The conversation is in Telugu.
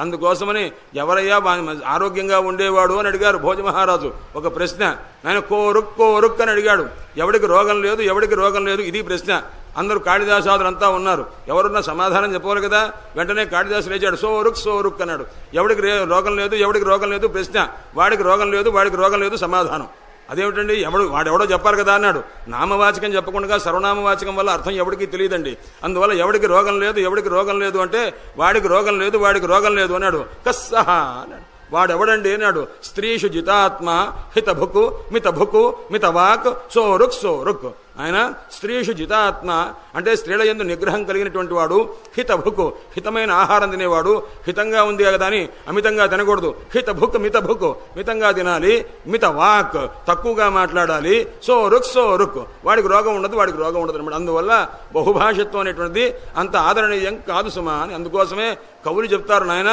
అందుకోసమని ఎవరయ్యా ఆరోగ్యంగా ఉండేవాడు అని అడిగారు భోజ మహారాజు ఒక ప్రశ్న. ఆయన కోరుక్ కోరుక్ అని అడిగాడు. ఎవడికి రోగం లేదు ఎవడికి రోగం లేదు ఇది ప్రశ్న. అందరూ కాళిదాసాదులంతా ఉన్నారు. ఎవరున్నా సమాధానం చెప్పవాలి కదా? వెంటనే కాళిదాసు లేచాడు. సోరుక్ సోరుక్ అన్నాడు. ఎవడికి రోగం లేదు ఎవడికి రోగం లేదు ప్రశ్న. వాడికి రోగం లేదు వాడికి రోగం లేదు సమాధానం. అదేమిటండి? ఎవడు వాడెవడో చెప్పారు కదా అన్నాడు. నామవాచకం చెప్పకుండా సర్వనామవాచకం వల్ల అర్థం ఎవడికి తెలియదండి. అందువల్ల ఎవడికి రోగం లేదు ఎవడికి రోగం లేదు అంటే వాడికి రోగం లేదు వాడికి రోగం లేదు అన్నాడు. కస్సహ అన్నాడు. వాడెవడండి అన్నాడు. స్త్రీషు జితాత్మ హితభుకు మితభుకు మితవాక్ సోరుక్ సోరుక్. ఆయన స్త్రీషు జితాత్మ అంటే స్త్రీల ఎందు నిగ్రహం కలిగినటువంటి వాడు హితభుకు హితమైన ఆహారం తినేవాడు హితంగా ఉంది కదా అని అమితంగా తినకూడదు. హితభుక్ మితభుక్ మితంగా తినాలి మిత వాక్ తక్కువగా మాట్లాడాలి సో రుక్ సో రుక్ వాడికి రోగం ఉండదు వాడికి రోగం ఉండదు అనమాట అందువల్ల బహుభాషత్వం అనేటువంటిది అంత ఆదరణీయం కాదు సుమా అని అందుకోసమే కవులు చెప్తారు నాయన.